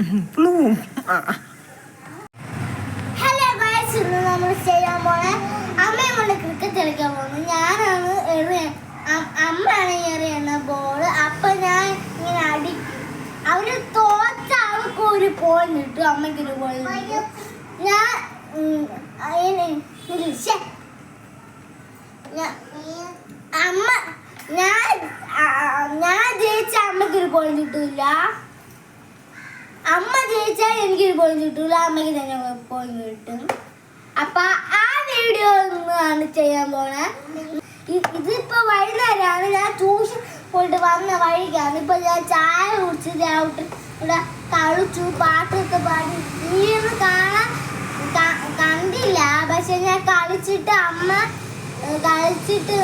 ആ hello guys ഇന്ന് നമ്മൾ ചെയ്യാൻ പോണ അമ്മയും കൊണ്ട് ക്രിക്കറ്റ് കളിക്കാൻ പോകുന്നു ഞാനാണ് അമ്മയാണ് എറിയുന്ന ബോൾ അപ്പൊ ഞാൻ ഇങ്ങനെ അടിക്കും അവർ തോറ്റ അവർക്ക് ഒരു പോയിന്റ് കിട്ടും അമ്മയ്ക്ക് ഒരു ഞാൻ അമ്മ ഞാൻ ഞാൻ ജയിച്ച അമ്മയ്ക്ക് ഒരു കിട്ടൂല. അമ്മ ജയിച്ചാൽ എനിക്കൊരു പോയിന്റ് കിട്ടൂല. അമ്മയ്ക്ക് തന്നെ പോയിന്റ് കിട്ടും. അപ്പൊ ആ വീഡിയോ ഒന്നാണ് ചെയ്യാൻ പോണേ. ഇതിപ്പോ വൈകുന്നേരമാണ് ഞാൻ ട്യൂഷൻ പോയിട്ട് വന്ന വഴിക്കാണ്. ഇപ്പൊ ഞാൻ ചായ കുടിച്ച് ഞാൻ ഇവിടെ കളിച്ചു പാട്ടൊക്കെ പാടി. നീയൊന്നും കാണാൻ കണ്ടില്ല. പക്ഷെ ഞാൻ കളിച്ചിട്ട് അമ്മ കളിച്ചിട്ട്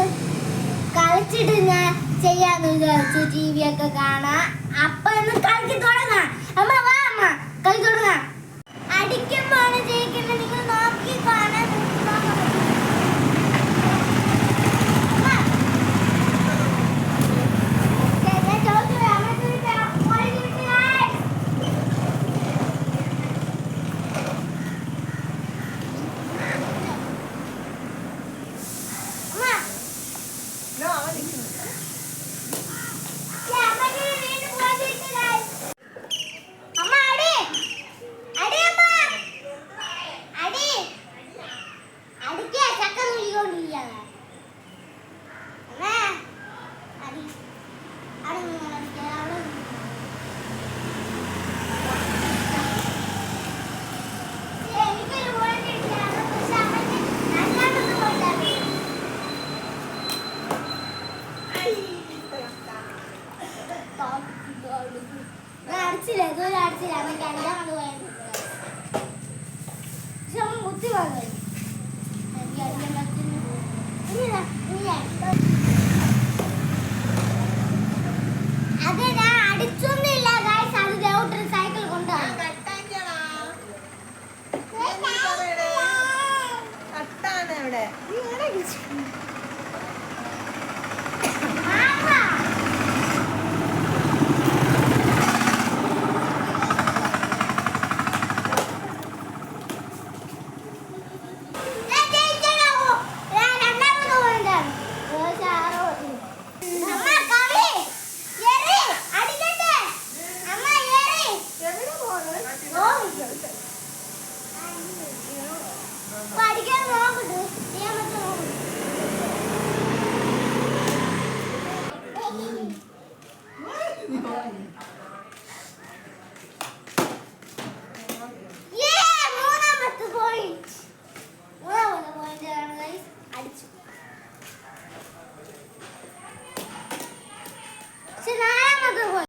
കളിച്ചിട്ട് ഞാൻ ചെയ്യാന്ന് വിചാരിച്ചു. ടി വി ഒക്കെ കാണാൻ. അപ്പൊ ഒന്ന് കളിക്ക് തുടങ്ങാം അമ്മ വാ അമ്മ കളി തുടങ്ങാം അടിക്കുമ്പോഴാണ് ജയിക്കുന്നത് നിങ്ങൾ നോക്കി കാണാൻ അമ്മ. ഞാൻ ചോദിച്ചു, അമ്മ ചോദിച്ചു, ഒരു minute guys. അമ്മ ഞാൻ അടിച്ചില്ല അമ്മയ്ക്ക് അടിക്കാൻ പോയത് പക്ഷെ അമ്മ കുത്തി വാങ്ങി. അത് ഞാൻ അടിച്ചൊന്നുമില്ല ഗൈസ് അത് ദേവട്ടർ സൈക്കിൾ കൊണ്ടാണ്. കട്ടാണ് ഇവിടെ?